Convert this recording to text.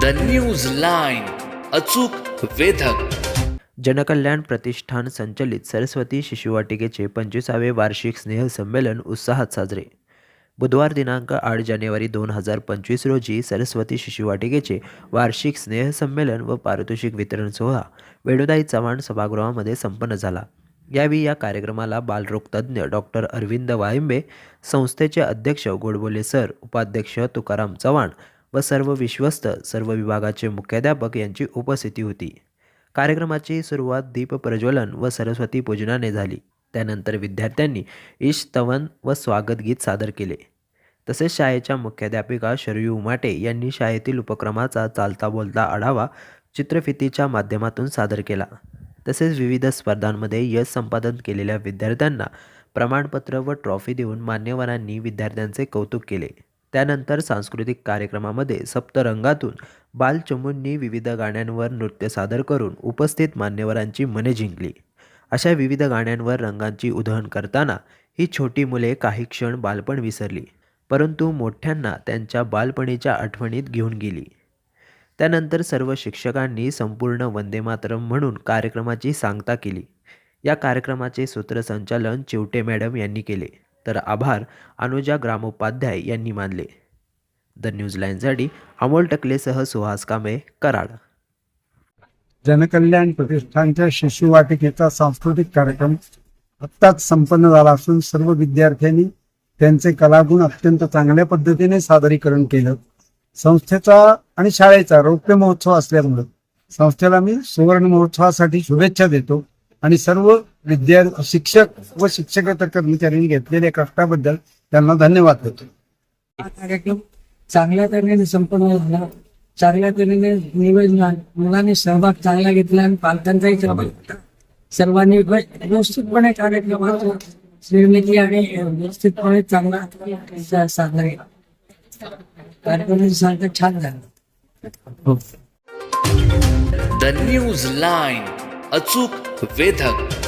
The news line अचूक वेधक. जनकल्याण प्रतिष्ठान संचलित सरस्वती शिशुवाटिकेचे पंचवीसावे वार्षिक स्नेहसंमेलन उत्साहात साजरे. बुधवार दिनांक आठ जानेवारी दोन हजार पंचवीस रोजी सरस्वती शिशुवाटिकेचे वार्षिक स्नेहसंमेलन व पारितोषिक वितरण सोहळा वेणुदाई चव्हाण सभागृहामध्ये संपन्न झाला. यावेळी या कार्यक्रमाला बालरोग तज्ज्ञ डॉक्टर अरविंद वाळिंबे संस्थेचे अध्यक्ष गोडबोले सर उपाध्यक्ष तुकाराम चव्हाण व सर्व विश्वस्त सर्व विभागाचे मुख्याध्यापक यांची उपस्थिती होती. कार्यक्रमाची सुरुवात दीप प्रज्वलन व सरस्वती पूजनाने झाली. त्यानंतर विद्यार्थ्यांनी ईशतवन व स्वागत गीत सादर केले. तसेच शाळेच्या मुख्याध्यापिका शरयू उमाटे यांनी शाळेतील उपक्रमाचा चालता बोलता आढावा चित्रफितीच्या माध्यमातून सादर केला. तसेच विविध स्पर्धांमध्ये यश संपादन केलेल्या विद्यार्थ्यांना प्रमाणपत्र व ट्रॉफी देऊन मान्यवरांनी विद्यार्थ्यांचे कौतुक केले. त्यानंतर सांस्कृतिक कार्यक्रमामध्ये सप्तरंगातून बालचमूंनी विविध गाण्यांवर नृत्य सादर करून उपस्थित मान्यवरांची मने जिंकली. अशा विविध गाण्यांवर रंगांची उधळण करताना ही छोटी मुले काही क्षण बालपण विसरली परंतु मोठ्यांना त्यांच्या बालपणीच्या आठवणीत घेऊन गेली. त्यानंतर सर्व शिक्षकांनी संपूर्ण वंदे मातरम म्हणून कार्यक्रमाची सांगता केली. या कार्यक्रमाचे सूत्रसंचालन चिवटे मॅडम यांनी केले. तर आभार अनुजा ग्रामोपाध्याय यांनी मानले. द न्यूज लाईनसाठी अमोल टकलेसह सुहास कांबे कराड. जनकल्याण प्रतिष्ठानच्या शिशुवाटिकेचा सांस्कृतिक कार्यक्रम आत्ताच संपन्न झाला असून सर्व विद्यार्थ्यांनी त्यांचे कलागुण अत्यंत चांगल्या पद्धतीने सादरीकरण केलं. संस्थेचा आणि शाळेचा रौप्य महोत्सव असल्यामुळं संस्थेला मी सुवर्ण महोत्सवासाठी शुभेच्छा देतो आणि सर्व विद्यार्थी शिक्षक व शिक्षकेतर कर्मचाऱ्यांनी घेतलेल्या कष्टाबद्दल त्यांना धन्यवाद देतो. हा कार्यक्रम चांगल्या तऱ्हेने संपन्न झाला. चांगल्या तऱ्हेने निवेदन मुलांनी सहभाग चांगला घेतला आणि पालकांचाही सहभाग घेतला. सर्वांनी व्य- व्यवस्थितपणे कार्यक्रमाची निर्मिती आणि व्यवस्थितपणे चांगला साजरा केला. कार्यक्रमाची सांगता छान झाला. द न्यूज लाईन अचूक वेधक.